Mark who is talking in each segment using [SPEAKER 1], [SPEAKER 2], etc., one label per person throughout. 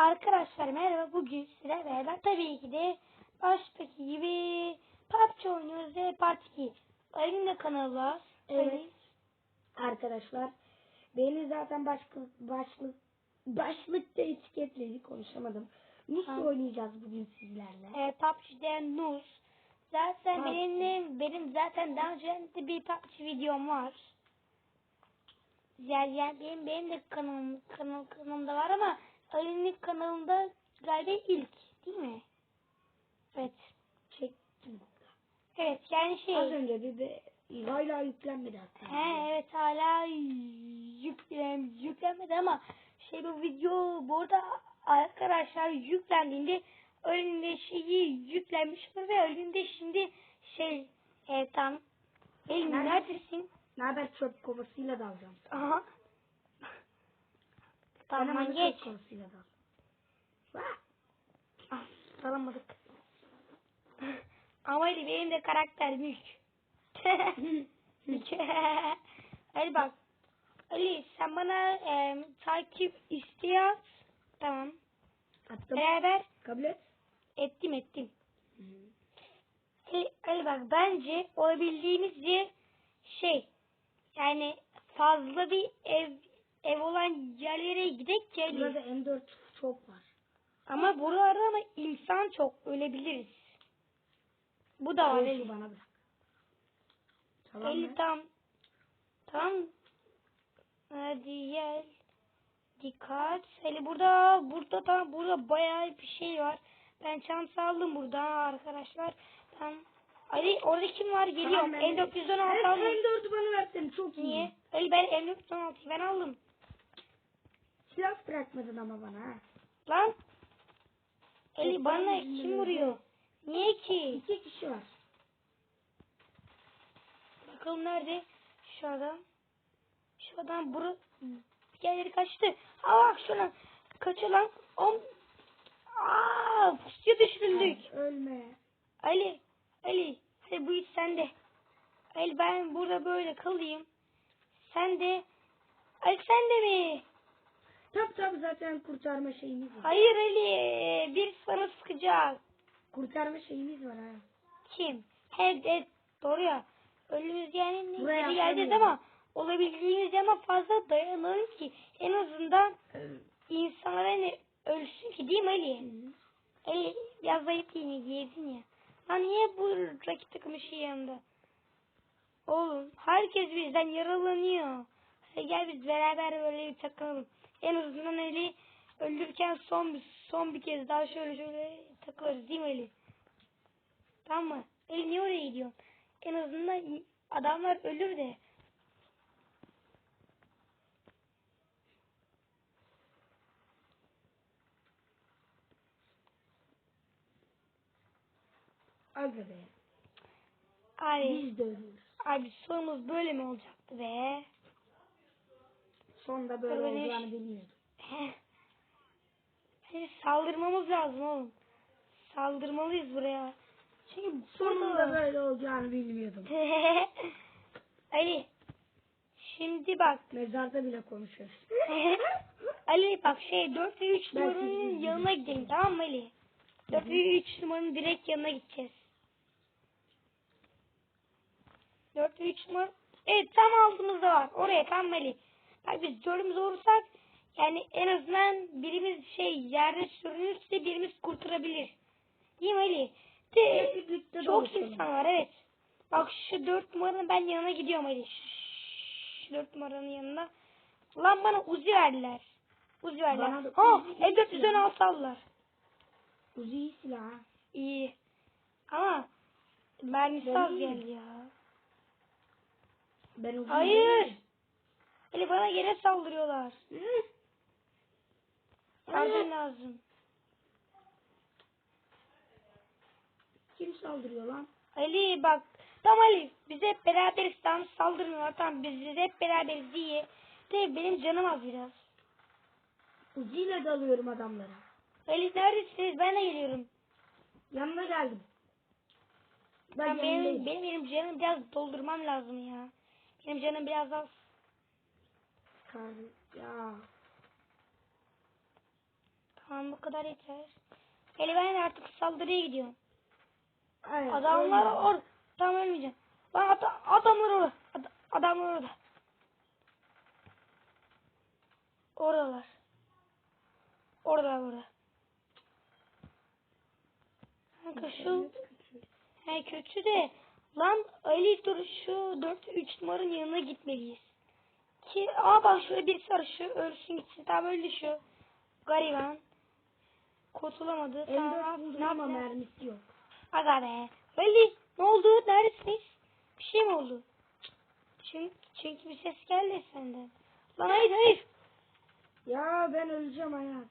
[SPEAKER 1] Arkadaşlar merhaba bugün size beraber tabii ki de baştaki gibi PUBG oynuyoruz ve Part 2. Ali'nin de kanalı var.
[SPEAKER 2] Evet.
[SPEAKER 1] Ali.
[SPEAKER 2] Arkadaşlar beni zaten başlık başlık başlıkta etiketledik konuşamadım. Nasıl
[SPEAKER 1] Ha.
[SPEAKER 2] oynayacağız bugün sizlerle?
[SPEAKER 1] E, PUBG'den Nuz. Zaten
[SPEAKER 2] PUBG.
[SPEAKER 1] benim, benim zaten daha önce de bir PUBG videom var. Yani, yani benim, benim de kanalım, kanal, kanalımda var ama Ali'nin kanalında galiba ilk değil mi? Evet.
[SPEAKER 2] Çektim.
[SPEAKER 1] Evet yani şey.
[SPEAKER 2] Az önce bir de hala yüklenmedi hatta.
[SPEAKER 1] He evet hala yüklen, yüklenmedi ama şey bu video bu arada arkadaşlar yüklendiğinde önünde şeyi yüklenmiş ve önünde şimdi şey e, tam Elin
[SPEAKER 2] Nerede?
[SPEAKER 1] neredesin?
[SPEAKER 2] Ne haber çöp kovasıyla dalacağım.
[SPEAKER 1] Aha. Tamam geç.
[SPEAKER 2] Vah!
[SPEAKER 1] Ah. Ama Ali benim de karakter. Mülk. Ali bak. Ali sen bana e, takip isteği at. Tamam.
[SPEAKER 2] Attım.
[SPEAKER 1] Beraber
[SPEAKER 2] Kabul et.
[SPEAKER 1] ettim ettim. Ali, Ali bak bence olabildiğimizce şey yani fazla bir ev ev olan yerlere gidek Ali.
[SPEAKER 2] Burada M4 çok var.
[SPEAKER 1] Ama buralarda ama insan çok ölebiliriz. Bu da var.
[SPEAKER 2] Şu bana bırak. Tamam mı?
[SPEAKER 1] tam. Tam. Hadi gel. Dikkat. Ali burada burada tam burada bayağı bir şey var. Ben çanta aldım burada arkadaşlar. Tam. Ali orada kim var? Geliyorum.
[SPEAKER 2] Tamam, ben de-
[SPEAKER 1] M416
[SPEAKER 2] Evet,
[SPEAKER 1] aldım.
[SPEAKER 2] M4'ü bana versene çok iyi.
[SPEAKER 1] Niye? Ali ben M416'yı ben aldım.
[SPEAKER 2] Silah bırakmadın ama bana ha.
[SPEAKER 1] Lan.
[SPEAKER 2] Yok,
[SPEAKER 1] bana kim vuruyor? Niye ki?
[SPEAKER 2] İki kişi var.
[SPEAKER 1] Bakalım nerede? Şu adam. Şu adam buru yerleri kaçtı. Aa bak şuna. Kaçıyor lan. On. Aa pusuya düşürüldük.
[SPEAKER 2] Ay, ölme.
[SPEAKER 1] Ali. Ali. Hadi bu iş sende. Ali ben burada böyle kalayım. Sen de. Ali sen de mi?
[SPEAKER 2] Tabi tabi zaten kurtarma şeyimiz var.
[SPEAKER 1] Hayır Ali. Bir sana sıkacak.
[SPEAKER 2] Kurtarma şeyimiz var ha.
[SPEAKER 1] Kim? He de doğru ya. Ölümüz yani geri geleceğiz ama olabildiğimiz ama fazla dayanalım ki en azından insanlar hani ölsün ki değil mi Ali? Ali biraz zayıf yine yedin ya. Lan niye bu rakip takımı şey yanında? Oğlum herkes bizden yaralanıyor. Hadi gel biz beraber böyle bir takılalım. En azından Ali öldürürken son bir, son bir kez daha şöyle şöyle takılırız değil mi Ali? Tamam mı? Ali niye oraya gidiyorsun? En azından adamlar ölür de.
[SPEAKER 2] Aga be.
[SPEAKER 1] Abi,
[SPEAKER 2] Biz de ölüyoruz.
[SPEAKER 1] abi sonumuz böyle mi olacaktı be?
[SPEAKER 2] Sonda böyle
[SPEAKER 1] Böyle-
[SPEAKER 2] olacağını bilmiyordum.
[SPEAKER 1] Heh. Hani saldırmamız lazım oğlum. Saldırmalıyız buraya. Çünkü
[SPEAKER 2] Sonunda
[SPEAKER 1] burada...
[SPEAKER 2] böyle olacağını bilmiyordum.
[SPEAKER 1] Ali. Şimdi bak.
[SPEAKER 2] Mezarda bile konuşuyoruz.
[SPEAKER 1] Ali bak şey 4 ve 3
[SPEAKER 2] Ben
[SPEAKER 1] numaranın yanına gidelim tamam mı Ali? 4 ve 3 numaranın direkt yanına gideceğiz. 4 ve 3 numara. Evet tam altımızda var. Oraya tam Ali. Bak biz dördümüz olursak yani en azından birimiz şey yerde sürünürse birimiz kurtarabilir. Değil mi Ali? De,
[SPEAKER 2] birlikte
[SPEAKER 1] çok insan var evet. Bak şu 4 numaranın ben yanına gidiyorum Ali. Şu 4 numaranın yanına. Lan bana Uzi verdiler. Uzi verdiler.
[SPEAKER 2] Bana da
[SPEAKER 1] Ha
[SPEAKER 2] Uzi
[SPEAKER 1] M416 aldılar.
[SPEAKER 2] Uzi iyi silah.
[SPEAKER 1] İyi. Ama mermisi az geldi ya.
[SPEAKER 2] Ben Uzi'yi
[SPEAKER 1] Hayır.
[SPEAKER 2] beğendim.
[SPEAKER 1] Ali bana yine saldırıyorlar.
[SPEAKER 2] Hı?
[SPEAKER 1] Yardım lazım.
[SPEAKER 2] Kim saldırıyor lan?
[SPEAKER 1] Ali bak. Tamam Ali. Biz hep beraberiz. Tamam saldırmıyorlar. Tamam biz, biz hep beraberiz diye. De benim canım az biraz.
[SPEAKER 2] İle dalıyorum adamlara.
[SPEAKER 1] Ali neredesiniz? Ben de geliyorum.
[SPEAKER 2] Yanına geldim. Ben
[SPEAKER 1] Ben benim, benim, benim canım biraz doldurmam lazım ya. Benim canım biraz az.
[SPEAKER 2] Ya.
[SPEAKER 1] Tamam bu kadar yeter. Hele ben artık saldırıya gidiyorum.
[SPEAKER 2] Aynen,
[SPEAKER 1] Adamlar orada. Tam ölmeyeceğim. Lan ada- adamlar orada. Ad- adamlar orada. Oralar. Orada orada. Kanka şu he kötü de lan Ali dur şu 4 3 numaranın yanına gitmeliyiz. Ki aa bak şöyle birisi var şu ölsün gitsin. Tamam öldü şu. Gariban. Kurtulamadı. Tamam
[SPEAKER 2] M4
[SPEAKER 1] ne yapacağız?
[SPEAKER 2] mermisi yok.
[SPEAKER 1] Aga be. Ali ne oldu? Neredesiniz? Bir şey mi oldu? Çünkü, çünkü bir ses geldi senden. Lan hayır hayır.
[SPEAKER 2] Ya ben öleceğim hayat.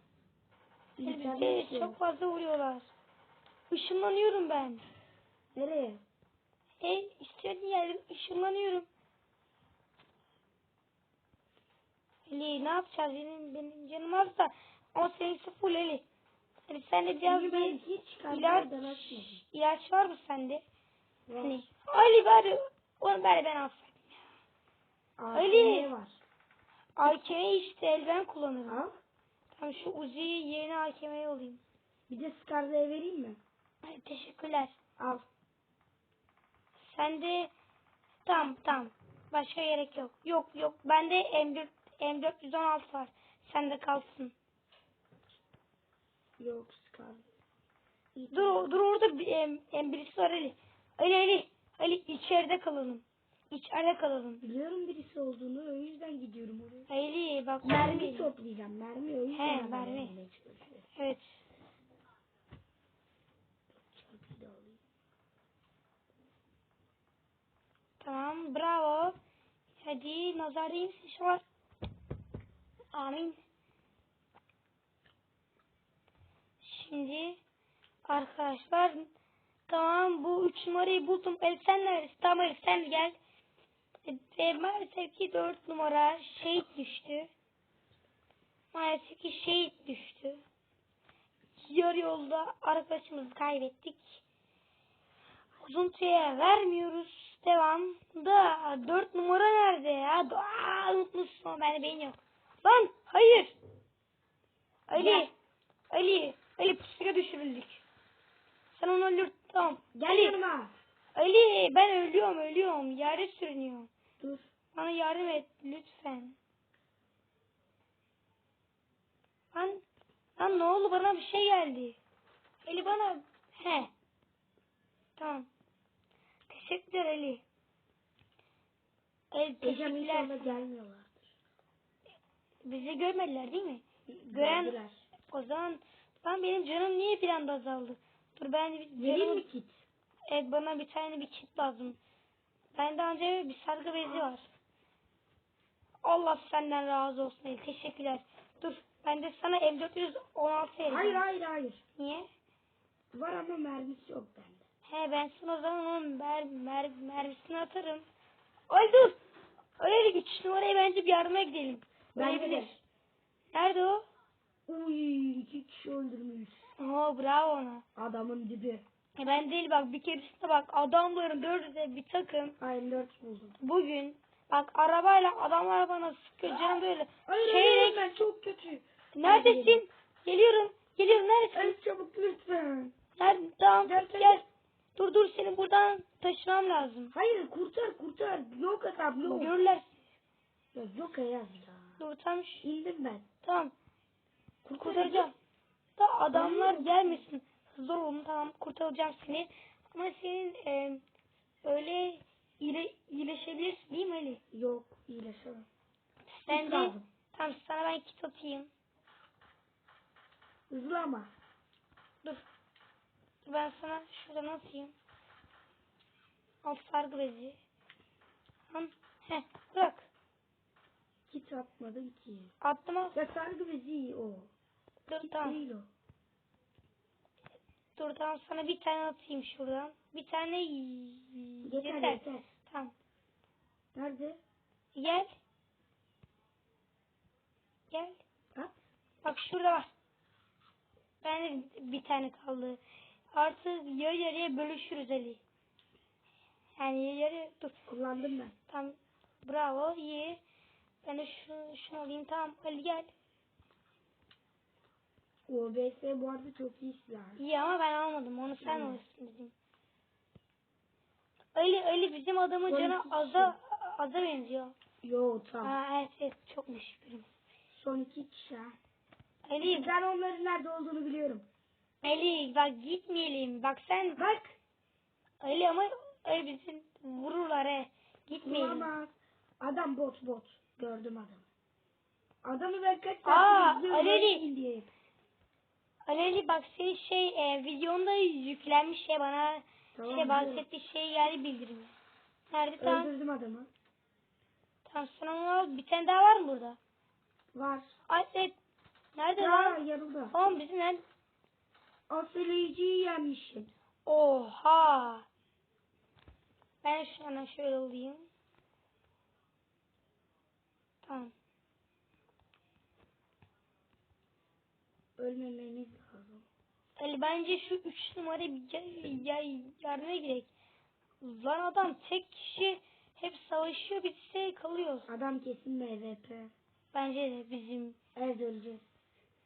[SPEAKER 1] Bizi
[SPEAKER 2] yok.
[SPEAKER 1] çok fazla vuruyorlar. Işınlanıyorum ben.
[SPEAKER 2] Nereye?
[SPEAKER 1] E istediğin yerde ışınlanıyorum. Ali ne yapacağız? Benim, benim canım az da. Ama seninkisi full Ali. Hadi sen de biraz bir ilaç, ilaç var mı sende?
[SPEAKER 2] Var.
[SPEAKER 1] Hani, Ali bari onu bari ben alsaydım.
[SPEAKER 2] Aa,
[SPEAKER 1] Ali.
[SPEAKER 2] ne var?
[SPEAKER 1] AKM'yi işte elden kullanırım.
[SPEAKER 2] Al.
[SPEAKER 1] Tamam şu Uzi'yi yerine AKM'ye alayım.
[SPEAKER 2] Bir de Scarlet'e vereyim mi?
[SPEAKER 1] Ay, teşekkürler.
[SPEAKER 2] Al.
[SPEAKER 1] Sen de tamam tamam. Başka gerek yok. Yok yok. Bende M4 M416 var. Sende kalsın.
[SPEAKER 2] Yok. İyi,
[SPEAKER 1] Dur dur orada bir em, em birisi var Ali. Ali Ali. Ali içeride kalalım. İçeride kalalım.
[SPEAKER 2] Biliyorum birisi olduğunu o yüzden gidiyorum oraya.
[SPEAKER 1] Ali bak
[SPEAKER 2] Mermi
[SPEAKER 1] Ali.
[SPEAKER 2] toplayacağım. Mermi o yüzden.
[SPEAKER 1] He, mermi. Evet. Tamam bravo. Hadi nazar değil misin şu an? Amin. Şimdi arkadaşlar tamam bu üç numarayı buldum. El sen neredesin? Tamam El sen gel. Ve maalesef ki dört numara şehit düştü. Maalesef ki şehit düştü. Yarı yolda arkadaşımızı kaybettik. Uzuntuya vermiyoruz. Devam. Da dört numara nerede ya? Aa, unutmuşsun. Bende beyin yok. Lan hayır. Ali.
[SPEAKER 2] Gel.
[SPEAKER 1] Ali. Ali pusuya düşürüldük. Sen onu öldür. Tamam.
[SPEAKER 2] Gel
[SPEAKER 1] Ali.
[SPEAKER 2] yanıma.
[SPEAKER 1] Ali ben ölüyorum ölüyorum. Yerde sürünüyorum.
[SPEAKER 2] Dur.
[SPEAKER 1] Bana yardım et lütfen. Lan, lan ne oldu bana bir şey geldi. Ali bana he. Tamam. Teşekkürler Ali.
[SPEAKER 2] Ecem
[SPEAKER 1] teşekkürler.
[SPEAKER 2] inşallah gelmiyorlardır.
[SPEAKER 1] Bizi görmediler değil mi? Gören
[SPEAKER 2] Gördüler.
[SPEAKER 1] o zaman lan benim canım niye bir anda azaldı? Dur ben bir
[SPEAKER 2] Vereyim mi kit?
[SPEAKER 1] Evet bana bir tane bir kit lazım. Bende önce bir sargı bezi var. Allah senden razı olsun. Ali. Teşekkürler. Dur ben de sana M416 vereceğim.
[SPEAKER 2] Hayır hayır hayır.
[SPEAKER 1] Niye?
[SPEAKER 2] Var ama mermisi yok bende.
[SPEAKER 1] He ben sana o zaman onun mer, mer, mermisini atarım. Ay dur. Öyle 3 numaraya bence bir yardıma gidelim. Ölebilir. Nerede o?
[SPEAKER 2] Uy iki kişi öldürmüş.
[SPEAKER 1] Oo bravo ona.
[SPEAKER 2] Adamın dibi.
[SPEAKER 1] E ben değil bak bir keresinde bak adamların dördü de bir takım
[SPEAKER 2] Aynen dört buldum.
[SPEAKER 1] bugün bak arabayla adamlar bana sıkıyor canım böyle.
[SPEAKER 2] Hayır
[SPEAKER 1] Şey-
[SPEAKER 2] hayır ben çok kötü.
[SPEAKER 1] Neredesin? Geliyorum. Geliyorum neredesin?
[SPEAKER 2] El çabuk lütfen.
[SPEAKER 1] Nerede? Tamam
[SPEAKER 2] Gel,
[SPEAKER 1] gel.
[SPEAKER 2] gel.
[SPEAKER 1] Dur dur seni buradan taşımam lazım.
[SPEAKER 2] Hayır kurtar kurtar. Yok adam yok.
[SPEAKER 1] Görürler.
[SPEAKER 2] Yok ya.
[SPEAKER 1] Dur tam
[SPEAKER 2] İndim ben.
[SPEAKER 1] Tamam
[SPEAKER 2] Kurtar
[SPEAKER 1] kurtaracağım. Da adamlar gelmesin. Hızlı olun tamam kurtaracağım seni. Ama senin e, öyle iyile, iyileşebilirsin değil mi Ali?
[SPEAKER 2] Yok iyileşemem.
[SPEAKER 1] Ben de
[SPEAKER 2] lazım.
[SPEAKER 1] tamam sana ben kit atayım.
[SPEAKER 2] Hızlı ama.
[SPEAKER 1] Dur. Ben sana şuradan atayım. Al sargı bezi. Tamam. Heh, bırak.
[SPEAKER 2] Kit atmadım ki.
[SPEAKER 1] Attım al.
[SPEAKER 2] Ya sargı bezi o.
[SPEAKER 1] Dur
[SPEAKER 2] Kit
[SPEAKER 1] tamam.
[SPEAKER 2] değil o.
[SPEAKER 1] Dur tamam sana bir tane atayım şuradan. Bir tane
[SPEAKER 2] Yeter
[SPEAKER 1] yeter.
[SPEAKER 2] yeter.
[SPEAKER 1] Tamam.
[SPEAKER 2] Nerede?
[SPEAKER 1] Gel. Gel.
[SPEAKER 2] At.
[SPEAKER 1] Bak şurada var. Ben bir tane kaldı. Artık yarı yarıya bölüşürüz Ali. Yani yarı dur.
[SPEAKER 2] Kullandım ben.
[SPEAKER 1] Tamam. Bravo. iyi. Ben de şunu, şunu alayım. Tamam. Ali gel.
[SPEAKER 2] OBS bu arada çok iyi silah.
[SPEAKER 1] İyi ama ben almadım. Onu sen
[SPEAKER 2] Hmm.
[SPEAKER 1] alırsın bizim. Ali Ali bizim adamın
[SPEAKER 2] On
[SPEAKER 1] canı
[SPEAKER 2] iki
[SPEAKER 1] aza aza benziyor.
[SPEAKER 2] Yo tamam.
[SPEAKER 1] Ha evet evet çok müşkürüm.
[SPEAKER 2] Son iki kişi ha.
[SPEAKER 1] Ali
[SPEAKER 2] Ben onların nerede olduğunu biliyorum.
[SPEAKER 1] Ali bak gitmeyelim. Bak sen
[SPEAKER 2] Bak.
[SPEAKER 1] Ali ama Ali bizi vururlar he. Gitmeyelim.
[SPEAKER 2] Olamaz. Adam bot bot. Gördüm adamı. Adamı ben kaç
[SPEAKER 1] Aa,
[SPEAKER 2] saattir izliyorum.
[SPEAKER 1] Ali Ali.
[SPEAKER 2] değil diye.
[SPEAKER 1] Ali Ali bak senin şey e, videonda yüklenmiş şey bana
[SPEAKER 2] Tamam,
[SPEAKER 1] şey
[SPEAKER 2] biliyorum.
[SPEAKER 1] bahsetti şey geldi bildirimi. Nerede tamam.
[SPEAKER 2] Öldürdüm adamı.
[SPEAKER 1] Tamam al. Bir tane daha var mı burada?
[SPEAKER 2] Var.
[SPEAKER 1] Ay evet. Nerede
[SPEAKER 2] Ya
[SPEAKER 1] lan?
[SPEAKER 2] yanımda.
[SPEAKER 1] Oğlum bizim nerede?
[SPEAKER 2] Aseleyiciyi yenmişim.
[SPEAKER 1] Oha. Ben şu an şöyle alayım. Tamam.
[SPEAKER 2] Ölmemeniz lazım.
[SPEAKER 1] Ali bence şu üç numara bir ya, ya, yardıma gerek. Lan adam tek kişi hep savaşıyor biz ise kalıyoruz.
[SPEAKER 2] Adam kesin MVP.
[SPEAKER 1] Bence de bizim.
[SPEAKER 2] Evet öleceğiz.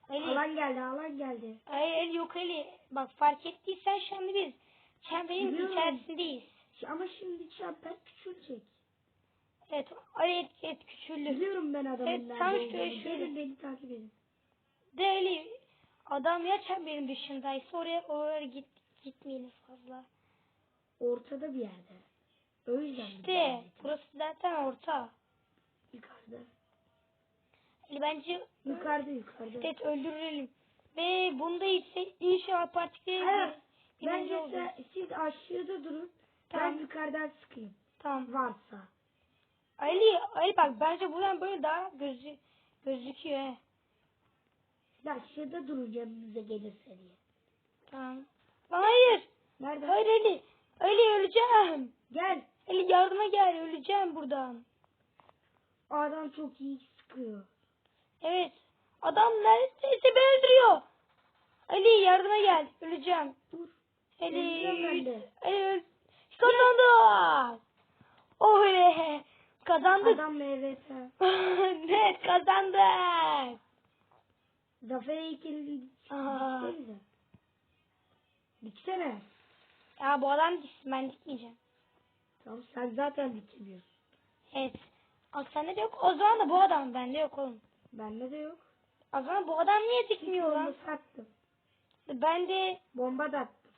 [SPEAKER 1] Ali,
[SPEAKER 2] Alan geldi alan geldi.
[SPEAKER 1] Ali, Ali yok Ali. Bak fark ettiysen şu anda biz çemberin içerisindeyiz.
[SPEAKER 2] Ama şimdi şampiyon küçülecek.
[SPEAKER 1] Evet Ali et, et küçüldü.
[SPEAKER 2] Biliyorum ben adamın
[SPEAKER 1] Evet, tam şöyle şöyle.
[SPEAKER 2] Gelin beni takip edin.
[SPEAKER 1] De Ali adam ya çemberin dışındaysa oraya oraya git, gitmeyelim fazla.
[SPEAKER 2] Ortada bir yerde. O yüzden
[SPEAKER 1] İşte burası zaten orta.
[SPEAKER 2] Yukarıda.
[SPEAKER 1] Ali bence
[SPEAKER 2] Yukarıda yukarıda.
[SPEAKER 1] evet öldürelim. Ve bunda ise inşallah partide
[SPEAKER 2] Hayır. Bence
[SPEAKER 1] olacağız.
[SPEAKER 2] siz aşağıda durun.
[SPEAKER 1] Tamam.
[SPEAKER 2] Ben yukarıdan sıkayım.
[SPEAKER 1] Tamam.
[SPEAKER 2] Varsa.
[SPEAKER 1] Ali, Ali bak bence buradan böyle daha gözü gözüküyor he.
[SPEAKER 2] Siz aşağıda durun yanınıza gelirse diye.
[SPEAKER 1] Tamam. Hayır.
[SPEAKER 2] Nerede?
[SPEAKER 1] Hayır Ali. Ali öleceğim.
[SPEAKER 2] Gel.
[SPEAKER 1] Ali yardıma gel öleceğim buradan.
[SPEAKER 2] Adam çok iyi sıkıyor.
[SPEAKER 1] Evet. Adam neredeyse beni öldürüyor. Ali yardıma gel. Öleceğim.
[SPEAKER 2] Dur.
[SPEAKER 1] Ali. Ali öl. Kazandık. Oh be. Kazandık.
[SPEAKER 2] Adam MVP.
[SPEAKER 1] evet kazandık.
[SPEAKER 2] Zafer heykeli
[SPEAKER 1] Aa.
[SPEAKER 2] diksenize. Diksene.
[SPEAKER 1] Ya bu adam diksin ben dikmeyeceğim.
[SPEAKER 2] Tamam sen zaten dikemiyorsun.
[SPEAKER 1] Evet. Aa, sende de yok. O zaman da bu adam bende yok oğlum.
[SPEAKER 2] Bende de yok.
[SPEAKER 1] O zaman bu adam niye dikmiyor lan?
[SPEAKER 2] Bomba sattım.
[SPEAKER 1] Ben de
[SPEAKER 2] Bomba da attım.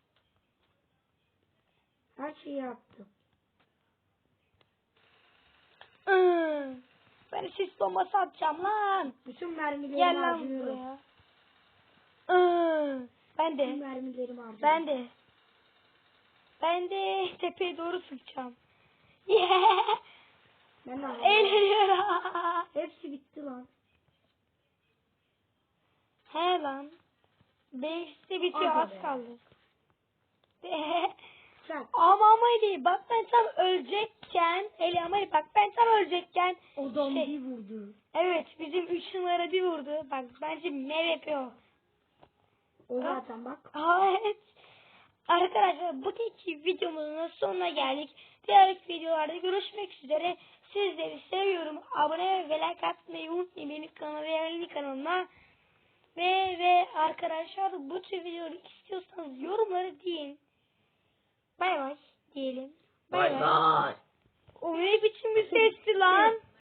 [SPEAKER 2] Her şeyi yaptım.
[SPEAKER 1] Ben sis bombası atacağım lan.
[SPEAKER 2] Bütün mermilerimi
[SPEAKER 1] Gel lan
[SPEAKER 2] harcıyorum.
[SPEAKER 1] buraya. Ben
[SPEAKER 2] Bütün
[SPEAKER 1] de.
[SPEAKER 2] mermilerimi harcıyorum.
[SPEAKER 1] Ben de. Ben de tepeye doğru sıkacağım. Yeah.
[SPEAKER 2] Ben de harcıyorum.
[SPEAKER 1] Eğleniyorum.
[SPEAKER 2] Hepsi bitti lan.
[SPEAKER 1] He lan. Beşte bitiyor
[SPEAKER 2] Aga
[SPEAKER 1] az
[SPEAKER 2] be.
[SPEAKER 1] kaldı.
[SPEAKER 2] Sen.
[SPEAKER 1] ama ama değil. Bak ben tam ölecekken. Eli ama değil, bak ben tam ölecekken.
[SPEAKER 2] Adam
[SPEAKER 1] Şey,
[SPEAKER 2] bir vurdu.
[SPEAKER 1] evet bizim 3 numara bir vurdu. Bak bence MVP o.
[SPEAKER 2] O zaten bak.
[SPEAKER 1] Evet. Arkadaşlar bugünkü videomuzun sonuna geldik. Diğer videolarda görüşmek üzere. Sizleri seviyorum. Abone ve like atmayı unutmayın benim kanalıma ve Erli kanalıma. Ve ve arkadaşlar bu tür videoları istiyorsanız yorumları deyin. Bay bay diyelim.
[SPEAKER 3] Bay bay.
[SPEAKER 1] Ne biçim bir sesti lan?